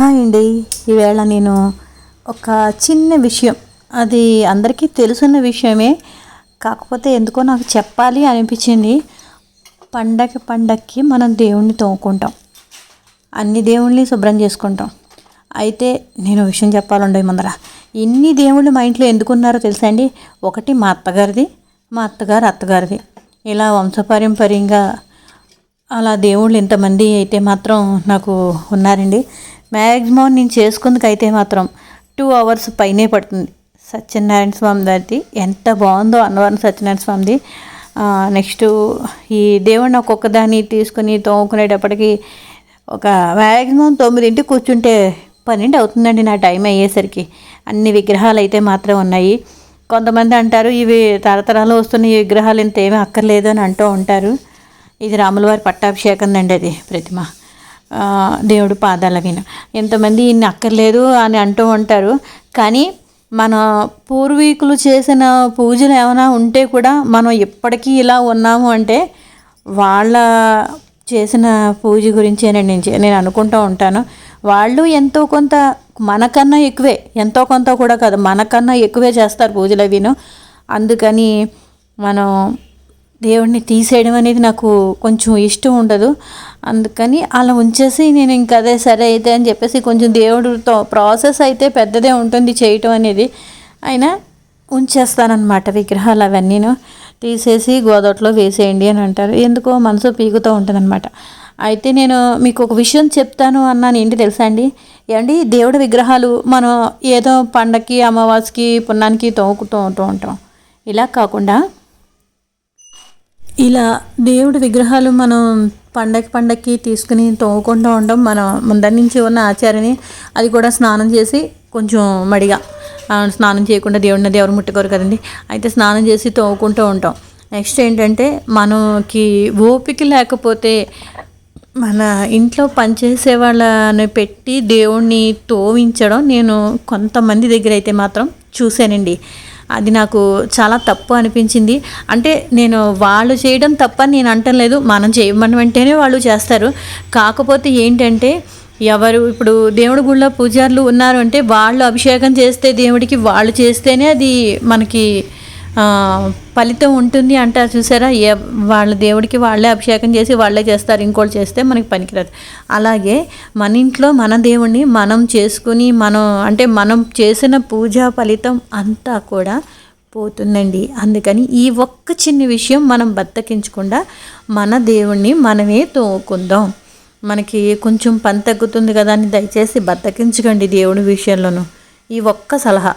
Hi అండి. ఈవేళ నేను ఒక చిన్న విషయం అది అందరికీ తెలుసున్న విషయమే. కాకపోతే ఎందుకో నాకు చెప్పాలి అనిపించింది. పండగ పండక్కి మనం దేవుణ్ణి తోముకుంటాం. అన్ని దేవుళ్ళని శుభ్రం చేసుకుంటాం. అయితే నేను విషయం చెప్పాలండి ముందర. ఇన్ని దేవుళ్ళు మా ఇంట్లో ఎందుకున్నారో తెలుసా అండి? ఒకటి మా అత్తగారిది మా అత్తగారు అత్తగారిది. ఇలా వంశపారంపర్యంగా అలా దేవుళ్ళు ఇంతమంది అయితే మాత్రం నాకు ఉన్నారండి. మ్యాక్సిమం నేను చేసుకుందుకైతే మాత్రం టూ అవర్స్ పైనే పడుతుంది. సత్యనారాయణ స్వామి దాటి ఎంత బాగుందో అన్నవరం సత్యనారాయణ స్వామిది. నెక్స్ట్ ఈ దేవుడిని ఒక్కొక్క దాన్ని తీసుకుని తోముకునేటప్పటికి ఒక మ్యాక్సిమం తొమ్మిదింటి కూర్చుంటే పన్నెండు అవుతుందండి నా టైం అయ్యేసరికి. అన్ని విగ్రహాలు అయితే మాత్రం ఉన్నాయి. కొంతమంది అంటారు ఇవి తరతరాలు వస్తున్న ఈ విగ్రహాలు ఇంత ఏమీ అక్కర్లేదు అని అంటూ ఉంటారు. ఇది రాములవారి పట్టాభిషేకం అండి అది ప్రతిమ. దేవుడు పాదాల విన ఎంతమంది ఇన్ని అక్కర్లేదు అని అంటూ ఉంటారు. కానీ మన పూర్వీకులు చేసిన పూజలు ఏమైనా ఉంటే కూడా మనం ఇప్పటికీ ఇలా ఉన్నాము అంటే వాళ్ళ చేసిన పూజ గురించేనండి నేను నేను అనుకుంటూ ఉంటాను. వాళ్ళు ఎంతో కొంత మనకన్నా ఎక్కువే. ఎంతో కొంత కూడా కాదు మనకన్నా ఎక్కువే చేస్తారు పూజలు అవిను. అందుకని మనం దేవుడిని తీసేయడం అనేది నాకు కొంచెం ఇష్టం ఉండదు. అందుకని అలా ఉంచేసి నేను ఇంకా అదే సరే అయితే అని చెప్పేసి కొంచెం దేవుడితో ప్రాసెస్ అయితే పెద్దదే ఉంటుంది చేయటం అనేది. అయినా ఉంచేస్తానన్నమాట విగ్రహాలు అవన్నీను. తీసేసి గోదట్లో వేసేయండి అని అంటారు. ఎందుకో మనసు పీకుతూ ఉంటుందన్నమాట. అయితే నేను మీకు ఒక విషయం చెప్తాను అన్నాను. ఏంటి తెలుసా అండి? ఏమండి? దేవుడి విగ్రహాలు మనం ఏదో పండక్కి అమావాస్యకి పున్నానికి తోముకుంటూ ఉంటూ ఉంటాం. ఇలా కాకుండా ఇలా దేవుడి విగ్రహాలు మనం పండగ పండక్కి తీసుకుని తోముకుంటూ ఉండడం మనం ముందరి నుంచి ఉన్న ఆచారని అది కూడా స్నానం చేసి కొంచెం మడిగా స్నానం చేయకుండా దేవుడిని ఎవరు ముట్టుకోరు కదండి. అయితే స్నానం చేసి తోముకుంటూ ఉంటాం. నెక్స్ట్ ఏంటంటే మనకి ఓపిక లేకపోతే మన ఇంట్లో పనిచేసే వాళ్ళని పెట్టి దేవుణ్ణి తోవించడం నేను కొంతమంది దగ్గర అయితే మాత్రం చూశానండి. అది నాకు చాలా తప్పు అనిపించింది. అంటే నేను వాళ్ళు చేయడం తప్పని నేను అంటం లేదు. మనం చేయమని వెంటనే వాళ్ళు చేస్తారు. కాకపోతే ఏంటంటే ఎవరు ఇప్పుడు దేవుడి గుళ్ళ పూజారులు ఉన్నారు అంటే వాళ్ళు అభిషేకం చేస్తే దేవుడికి వాళ్ళు చేస్తేనే అది మనకి ఫలితం ఉంటుంది అంటారు చూసారా? ఏ వాళ్ళ దేవుడికి వాళ్ళే అభిషేకం చేసి వాళ్ళే చేస్తారు ఇంకోటి చేస్తే మనకి పనికిరాదు. అలాగే మన ఇంట్లో మన దేవుణ్ణి మనం చేసుకుని మనం అంటే మనం చేసిన పూజా ఫలితం అంతా కూడా పోతుందండి. అందుకని ఈ ఒక్క చిన్న విషయం మనం బద్దకించకుండా మన దేవుణ్ణి మనమే తోకుందాం మనకి కొంచెం పని తగ్గుతుంది కదా అని దయచేసి బద్దకించకండి దేవుడి విషయంలోనూ. ఈ ఒక్క సలహా.